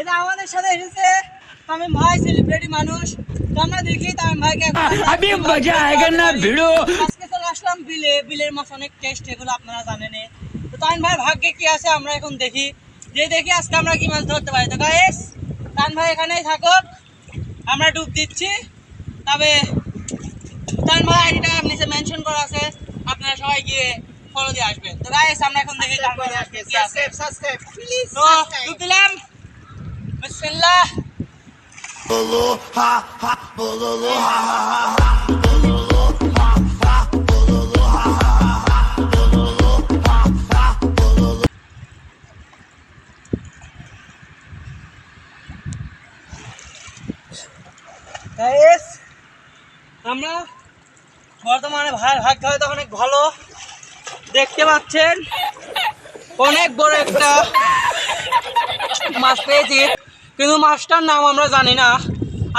এটা আমাদের সাথে এসেছে মানুষ। আমরা দেখি ভাইকে আসলাম বিলে। বিলের অনেক টেস্ট এগুলো আপনারা জানেন তো ভাই ভাগ্যে কি আছে আমরা এখন দেখি। যে দেখি আজকে আমরা মাছ ধরতে পারি। তো ভাই এখানেই আমরা ডুব দিচ্ছি। তবে তান ভাই মেনশন করা আছে। আপনারা সবাই গিয়ে ফলো দিয়ে আসবেন তো গাইস আমরা এখন দেখি আজকে কি আছে। তো দিলাম। বিসমিল্লাহ। গাইস আমরা বর্তমানে ভাই ভাগ্য হয়তো অনেক ভালো। দেখতে পাচ্ছেন? অনেক বড় একটা মাছ পেয়েছি। কিন্তু মাছটার নাম আমরা জানি না।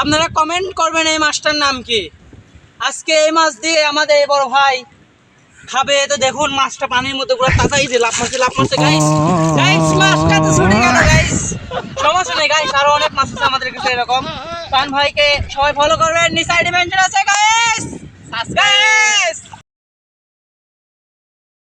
আপনারা কমেন্ট করবেন এই মাছটার নাম কি? আজকে এই মাছ দিয়ে আমাদের এই বড় ভাই খাবে। তো দেখুন, মাছটা পানির মধ্যে পুরো তাজাই যে লাভ মারছে লাভ মারছে। গাইস গাইস মাছটা তো ছুটে গেল গাইস সমস্যা নেই গাইস আরও অনেক মাছ আছে আমাদের কাছে এরকম। পান ভাইকে সবাই ফলো করবেন। নিচে আইডি মেনশন আছে গাইস গাইস